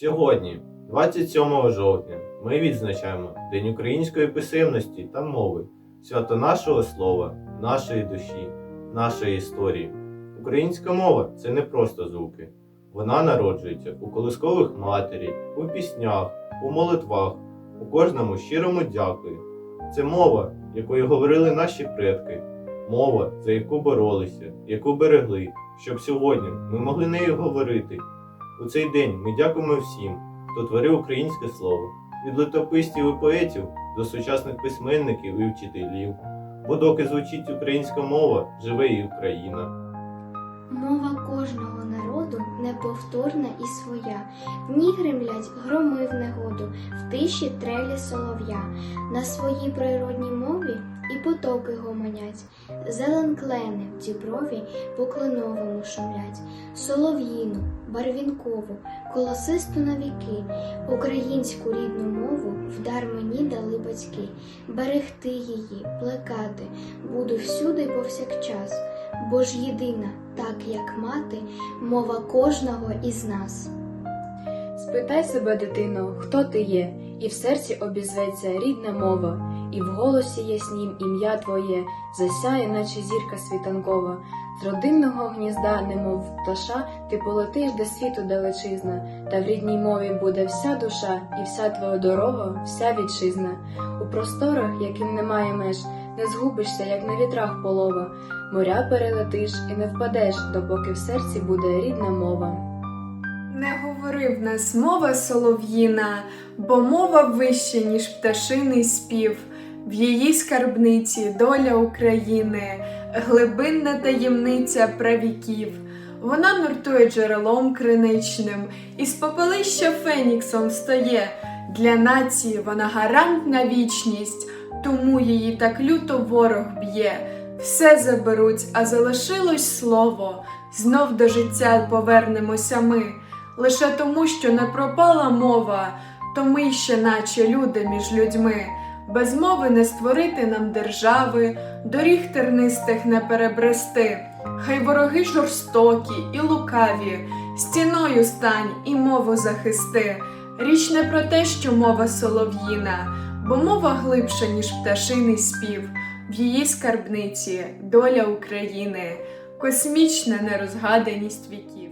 Сьогодні, 27 жовтня, ми відзначаємо День української писемності та мови, свято нашого слова, нашої душі, нашої історії. Українська мова це не просто звуки. Вона народжується у колискових матері, у піснях, у молитвах, у кожному щирому дякую. Це мова, якою говорили наші предки, мова, за яку боролися, яку берегли, щоб сьогодні ми могли нею говорити. У цей день ми дякуємо всім, хто творив українське слово, від літописців і поетів до сучасних письменників і вчителів. Бо доки звучить українська мова, живе і Україна. Мова кожного народу неповторна і своя. В ній гримлять громи в негоду, в тиші трелі солов'я. На своїй природній мові і потоки гомонять. Зелен клени в діброві по кленовому шумлять. Солов'їну, барвінкову, колосисту на віки, українську рідну мову вдар мені дали батьки. Берегти її, плекати, буду всюди повсякчас бо ж єдина, так як мати, мова кожного із нас. Спитай себе, дитино, хто ти є, і в серці обізветься рідна мова, і в голосі яснім ім'я твоє засяє, наче зірка світанкова. З родинного гнізда, немов пташа, ти полетиш до світу далечизна, та в рідній мові буде вся душа, і вся твоя дорога, вся вітчизна. У просторах, яким немає меж, не згубишся, як на вітрах полова. Моря перелетиш і не впадеш, допоки в серці буде рідна мова. Не говори в нас мова солов'їна, бо мова вища, ніж пташиний спів. В її скарбниці доля України, глибинна таємниця правіків. Вона нуртує джерелом криничним, і з попелища феніксом встає. Для нації вона гарант на вічність, тому її так люто ворог б'є. Все заберуть, а залишилось слово. Знов до життя повернемося ми. Лише тому, що не пропала мова, то ми ще наче люди між людьми. Без мови не створити нам держави, доріг тернистих не перебрести. Хай вороги жорстокі і лукаві, стіною стань і мову захисти. Річ не про те, що мова солов'їна, бо мова глибша, ніж пташиний спів. В її скарбниці доля України, космічна нерозгаданість віків.